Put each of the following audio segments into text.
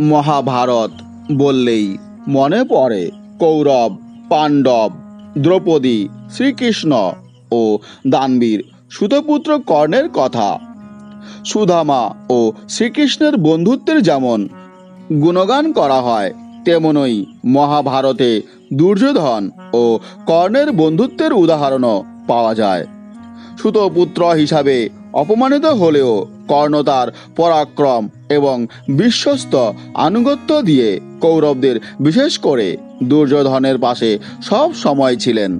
মহাভারত বললেই মনে পড়ে কৌরব, পাণ্ডব, দ্রৌপদী, শ্রীকৃষ্ণ ও দানবীর সুতপুত্র কর্ণের কথা। সুধামা ও শ্রীকৃষ্ণের বন্ধুত্বের যেমন গুণগান করা হয়, তেমনই মহাভারতে দুর্যোধন ও কর্ণের বন্ধুত্বের উদাহরণও পাওয়া যায়। সুতপুত্র হিসাবে অপমানিত হলেও কর্ণ তার পরাক্রম এবং বিশ্বস্ত আনুগত্য দিয়ে কৌরবদের, বিশেষ করে দুর্যোধনের পাশে সব সময় ছিলেন।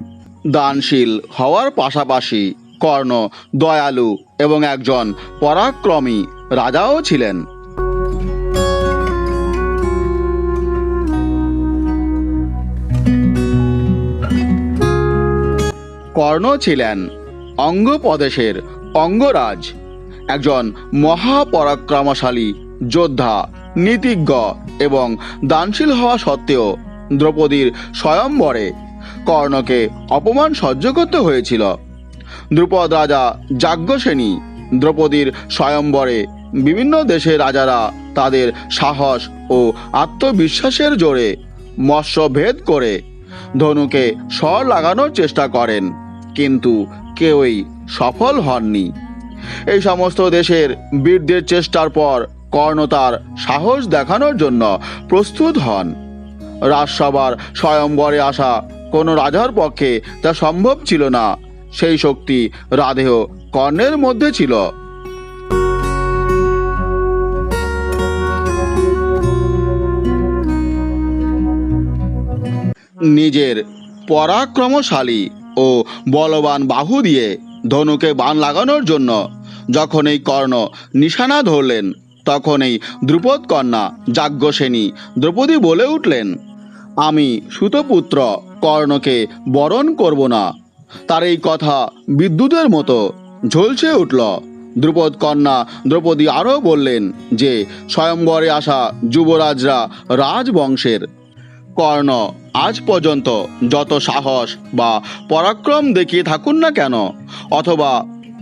দানশীল হওয়ার পাশাপাশি কর্ণ, দয়ালু এবং একজন পরাক্রমী রাজাও ছিলেন। কর্ণ ছিলেন অঙ্গপ্রদেশের অঙ্গরাজ, একজন মহাপরাক্রমশালী যোদ্ধা, নীতিজ্ঞ এবং দানশীল হওয়া সত্ত্বেও দ্রৌপদীর স্বয়ম্বরে কর্ণকে অপমান সহ্য করতে হয়েছিল। দ্রুপদ রাজা যাজ্ঞসেনী দ্রৌপদীর স্বয়ম্বরে বিভিন্ন দেশের রাজারা তাদের সাহস ও আত্মবিশ্বাসের জোরে মৎস্যভেদ করে ধনুকে স্বর লাগানোর চেষ্টা করেন। কিন্তু কেউই সফল হননি। এই সমস্ত দেশের বীরদের চেষ্টার পর কর্ণ তার সাহস দেখানোর জন্য প্রস্তুত হন। রাজসভার স্বয়ংবরে আসা কোনো রাজার পক্ষে তা সম্ভব ছিল না। সেই শক্তি রাধেয় কর্ণের মধ্যে ছিল। নিজের পরাক্রমশালী ও বলবান বাহু দিয়ে ধনুকে বান লাগানোর জন্য যখন এই কর্ণ নিশানা ধরলেন, তখন এই দ্রুপদ কন্যা যাজ্ঞসেনী দ্রৌপদী বলে উঠলেন, আমি সুতপুত্র, কর্ণকে বরণ করব না। তার এই কথা বিদ্যুতের মতো ঝলসে উঠল। দ্রুপদ কন্যা দ্রৌপদী আরও বললেন যে স্বয়ংবরে আসা যুবরাজরা রাজবংশের কর্ণ, আজ পর্যন্ত যত সাহস বা পরাক্রম দেখিয়ে থাকুন না কেন, অথবা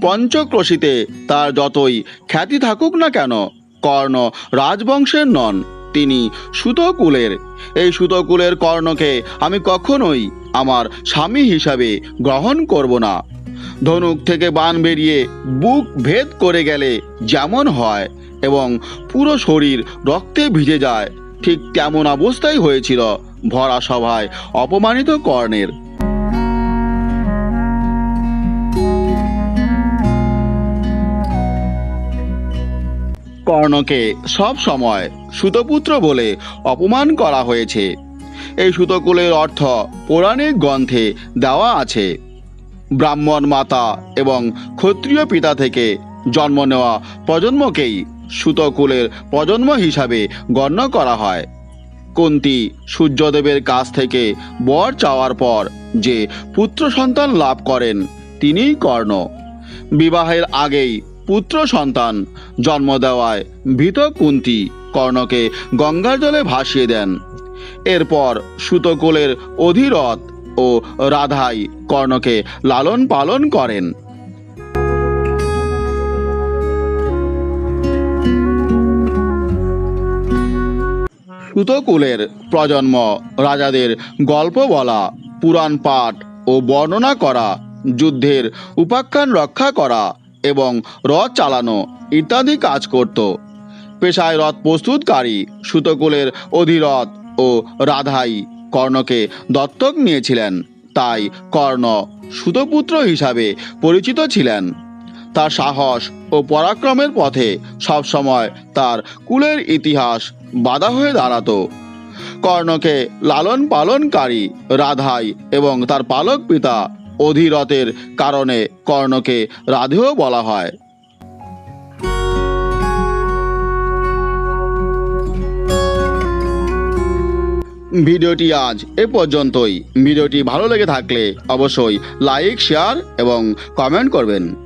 পঞ্চক্রোশীতে তার যতই খ্যাতি থাকুক না কেন, কর্ণ রাজবংশের নন, তিনি সুতকুলের। এই সুতকুলের কর্ণকে আমি কখনোই আমার স্বামী হিসাবে গ্রহণ করব না। ধনুক থেকে বান বেরিয়ে বুক ভেদ করে গেলে যেমন হয় এবং পুরো শরীর রক্তে ভিজে যায় ঠিক তেমন অবস্থাই হয়েছিল ভরা সভায় অপমানিত কর্ণের। কর্ণকে সব সময় সুতপুত্র বলে অপমান করা হয়েছে। এই সুতকুলের অর্থ পৌরাণিক গ্রন্থে দেওয়া আছে। ব্রাহ্মণ মাতা এবং ক্ষত্রিয় পিতা থেকে জন্ম নেওয়া প্রজন্মকেই সুতকুলের প্রজন্ম হিসাবে গণ্য করা হয়। কুন্তি সূর্যদেবের কাছ থেকে বর চাওয়ার পর যে পুত্র সন্তান লাভ করেন, তিনিই কর্ণ। বিবাহের আগেই পুত্র সন্তান জন্ম দেওয়ায় ভীত কুন্তি কর্ণকে গঙ্গার জলে ভাসিয়ে দেন। এরপর সুতকুলের অধিরথ ও রাধাই কর্ণকে লালন পালন করেন। সুতকুলের প্রজন্ম রাজাদের গল্প বলা, পুরাণ পাঠ ও বর্ণনা করা, যুদ্ধের উপাখ্যান রক্ষা করা এবং রথ চালানো ইত্যাদি কাজ করত। পেশায় রথ প্রস্তুতকারী, সুতকুলের অধিরথ ও রাধাই কর্ণকে দত্তক নিয়েছিলেন। তাই কর্ণ সুতপুত্র হিসাবে পরিচিত ছিলেন। তার সাহস ও পরাক্রমের পথে সবসময় তার কুলের ইতিহাস বাধা হয়ে দাঁড়াতো। কর্ণকে লালন পালনকারী রাধাই এবং তার পালক পিতা অধিরথের কারণে কর্ণকে রাধেয় বলা হয়। ভিডিওটি আজ এ পর্যন্তই। ভিডিওটি ভালো লেগে থাকলে অবশ্যই লাইক, শেয়ার এবং কমেন্ট করবেন।